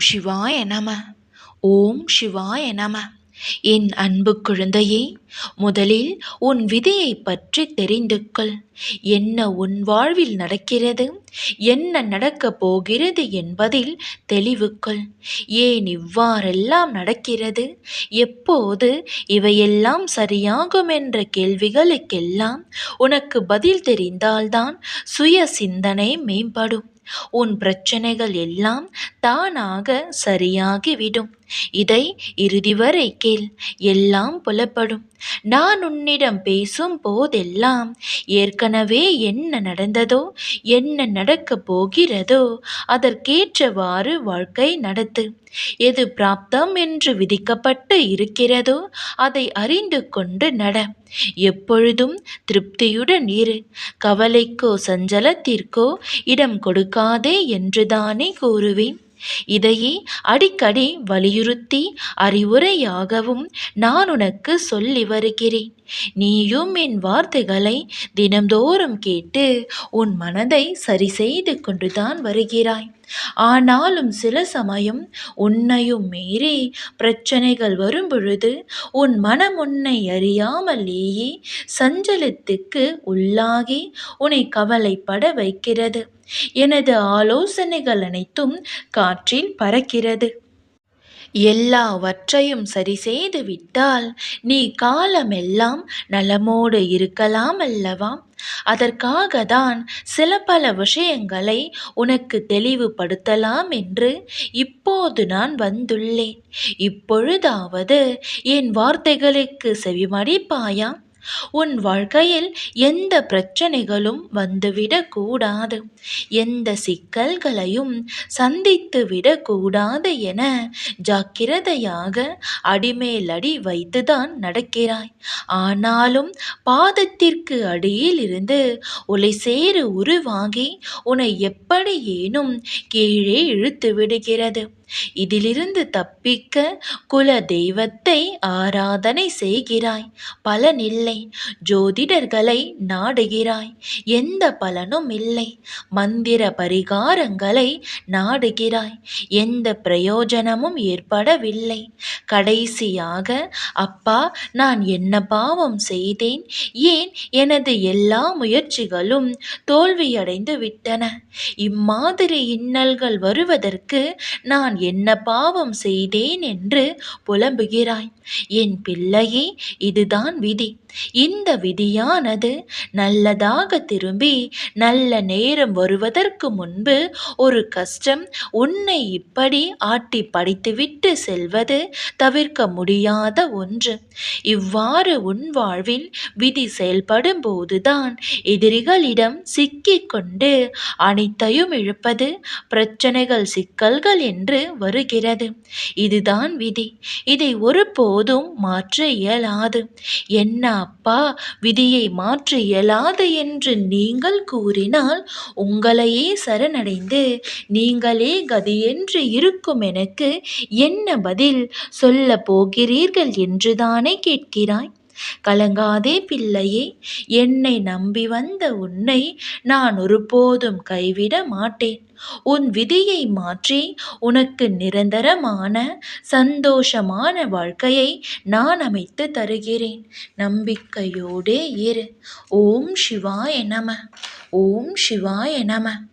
சிவாய நம. ஓம் சிவாய நம. என் அன்பு குழந்தையே முதலில் உன் விதியை பற்றி தெரிந்து கொள் என்ன உன் வாழ்வில் நடக்கிறது? என்ன நடக்கப் போகிறது என்பதில் தெளிவு கொள் ஏன் இவ்வாறெல்லாம் நடக்கிறது? எப்போது இவையெல்லாம் சரியாகும் என்ற கேள்விகளுக்கெல்லாம் உனக்கு பதில் தெரிந்தால்தான் சுய சிந்தனை மேம்படும். உன் பிரச்சனைகள் எல்லாம் தானாக சரியாகிவிடும். இதை இறுதி வரை கேள். எல்லாம் புலப்படும். நான் உன்னிடம் பேசும் போதெல்லாம் ஏற்கனவே என்ன நடந்ததோ என்ன நடக்கப் போகிறதோ அதற்கேற்றவாறு வாழ்க்கை நடத்து. எது பிராப்தம் என்று விதிக்கப்பட்டு இருக்கிறதோ அதை அறிந்து கொண்டு நட. எப்பொழுதும் திருப்தியுடன் இரு. கவலைக்கோ சஞ்சலத்திற்கோ இடம் கொடுக்காதே என்றுதானே கூறுவேன். இதையே அடிக்கடி வலியுறுத்தி அறிவுரையாகவும் நான் உனக்கு சொல்லி வருகிறேன். நீயும் என் வார்த்தைகளை தினம்தோறும் கேட்டு உன் மனதை சரி செய்து கொண்டுதான் வருகிறாய். ஆனாலும் சில சமயம் உன்னையும் மீறி பிரச்சனைகள் வரும் பொழுது உன் மனம் உன்னை அறியாமலேயே சஞ்சலத்துக்கு உள்ளாகி உன்னை கவலைப்பட வைக்கிறது. எனது ஆலோசனைகள் அனைத்தும் காற்றில் பறக்கிறது. எல்லாவற்றையும் சரி செய்து விட்டால் நீ காலமெல்லாம் நலமோடு இருக்கலாம் அல்லவா அதற்காக தான் சில பல விஷயங்களை உனக்கு தெளிவுபடுத்தலாம் என்று இப்போது நான் வந்துள்ளேன். இப்பொழுதாவது என் வார்த்தைகளுக்கு செவிமடிப்பாயா? உன் வாழ்க்கையில் எந்த பிரச்சனைகளும் வந்துவிடக்கூடாது. எந்த சிக்கல்களையும் சந்தித்து விடக்கூடாது என ஜாக்கிரதையாக அடிமேல் அடி வைத்துதான் நடக்கிறாய். ஆனாலும் பாதத்திற்கு அடியில் இருந்து உலை சேறு உருவாகி உன்னை எப்படியேனும் கீழே இழுத்து விடுகிறது இதிலிருந்து தப்பிக்க குல தெய்வத்தை ஆராதனை செய்கிறாய். பலனில்லை ஜோதிடர்களை நாடுகிறாய். எந்த பலனும் இல்லை மந்திர பரிகாரங்களை நாடுகிறாய். எந்த பிரயோஜனமும் ஏற்படவில்லை. கடைசியாக அப்பா நான் என்ன பாவம் செய்தேன்? ஏன் எனது எல்லா முயற்சிகளும் தோல்வியடைந்து விட்டன இம்மாதிரி இன்னல்கள் வருவதற்கு நான் என்ன பாவம் செய்தேன் என்று புலம்புகிறாய். என் பிள்ளையே இதுதான் விதி. இந்த விதியானது நல்லதாக திரும்பி நல்ல நேரம் வருவதற்கு முன்பு ஒரு கஷ்டம் உன்னை இப்படி ஆட்டி படித்துவிட்டு செல்வது தவிர்க்க முடியாத ஒன்று. இவ்வாறு உன் வாழ்வில் விதி செயல்படும் போதுதான் எதிரிகளிடம் சிக்கிக்கொண்டு அனைத்தையும் இழுப்பது பிரச்சனைகள் சிக்கல்கள் என்று வருகிறது. இதுதான் விதி. இதை ஒருபோதும் மாற்ற இயலாது. என்ன அப்பா விதியை மாற்ற இயலாது என்று நீங்கள் கூறினால் உங்களையே சரணடைந்து நீங்களே கதியென்று இருக்கும் எனக்கு என்ன பதில் சொல்ல போகிறீர்கள் என்றுதானே கேட்கிறாய்? கலங்காதே பிள்ளையே என்னை நம்பி வந்த உன்னை நான் ஒருபோதும் கைவிட மாட்டேன். உன் விதியை மாற்றி உனக்கு நிரந்தரமான சந்தோஷமான வாழ்க்கையை நான் அமைத்து தருகிறேன். நம்பிக்கையோடே இரு. ஓம் சிவாய நம. ஓம் சிவாய நம.